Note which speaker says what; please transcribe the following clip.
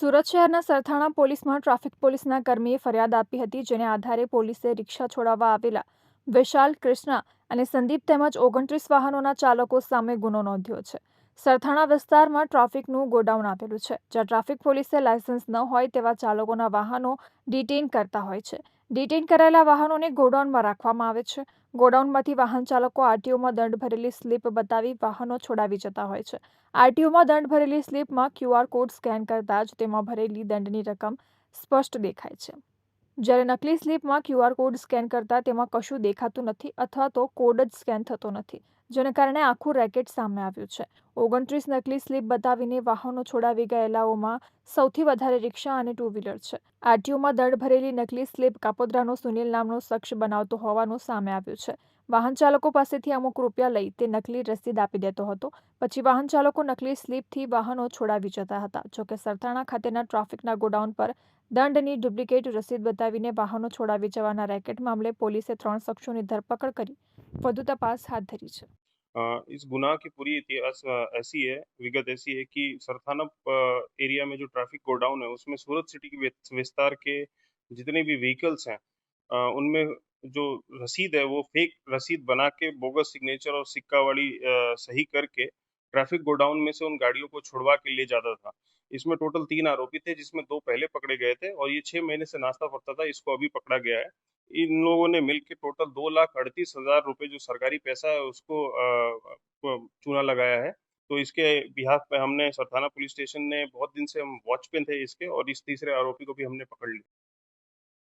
Speaker 1: સુરત શહેરના સરથાણા પોલીસમાં ટ્રાફિક પોલીસના કર્મીએ ફરિયાદ આપી હતી, જેને આધારે પોલીસે રિક્ષા છોડાવવા આવેલા વિશાલ કૃષ્ણા અને સંદીપ તેમજ ઓગણત્રીસ વાહનોના ચાલકો સામે ગુનો નોંધ્યો છે. સરથાણા વિસ્તારમાં ટ્રાફિકનું ગોડાઉન આવેલું છે, જ્યાં ટ્રાફિક પોલીસે લાયસન્સ ન હોય તેવા ચાલકોના વાહનો ડિટેઇન કરતા હોય છે. ડિટેઇન કરાયેલા વાહનોને ગોડાઉનમાં રાખવામાં આવે છે. ગોડાઉનમાંથી વાહન ચાલકો આરટીઓમાં દંડ ભરેલી સ્લીપ બતાવી વાહનો છોડાવી જતા હોય છે. આરટીઓમાં દંડ ભરેલી સ્લીપમાં ક્યુઆર કોડ સ્કેન કરતા જ તેમાં ભરેલી દંડની રકમ સ્પષ્ટ દેખાય છે. જ્યારે નકલી સ્લીપમાં ક્યુઆર કોડ સ્કેન કરતા તેમાં કશું દેખાતું નથી અથવા તો કોડ જ સ્કેન થતો નથી. જેને કારણે આખું રેકેટ સામે આવ્યું છે. ઓગણત્રીસ નકલી સ્લીપ બતાવીને વાહનો છોડાવી ગયેલાઓમાં સૌથી વધારે રિક્ષા અને ટુ વ્હીલર છે. આરટીઓમાં દળ ભરેલી નકલી સ્લીપ કાપોદ્રાનો સુનિલ નામનો શખ્સ બનાવતો હોવાનું સામે આવ્યું છે. વાહન ચાલકો પાસેથી અમુક રૂપિયા લઈ તે નકલી રસીદ આપી દેતો હતો. પછી વાહન ચાલકો નકલી સ્લીપથી વાહનો છોડાવી જતા હતા. જોકે સરથાણા ખાતેના ટ્રાફિકના ગોડાઉન પર દંડની ડુપ્લિકેટ રસીદ બતાવીને વાહનો છોડાવી જવાના રેકેટ મામલે પોલીસે ત્રણ શખ્સોની ધરપકડ કરી. વધુ તપાસ હાથ ધરી છે.
Speaker 2: इस गुनाह की पूरी इतिहास ऐसी है, विगत ऐसी है कि सरथाना एरिया में जो ट्रैफ़िक गोडाउन है, उसमें सूरत सिटी के विस्तार के जितने भी व्हीकल्स हैं उनमें जो रसीद है, वो फेक रसीद बना के, बोगस सिग्नेचर और सिक्का वाली सही करके ट्रैफ़िक गोडाउन में से उन गाड़ियों को छुड़वा के ले जाता था। इसमें टोटल तीन आरोपी थे, जिसमें दो पहले पकड़े गए थे और ये छह महीने से नाश्ता फरता था, इसको अभी पकड़ा गया है। इन लोगों ने मिलकर टोटल दो लाख अड़तीस हज़ार रुपये जो सरकारी पैसा है, उसको चूना लगाया है। तो इसके बिहाफ पे हमने सरथाना पुलिस स्टेशन ने बहुत दिन से हम वॉच पे थे इसके और इस तीसरे आरोपी को भी हमने पकड़ लिया।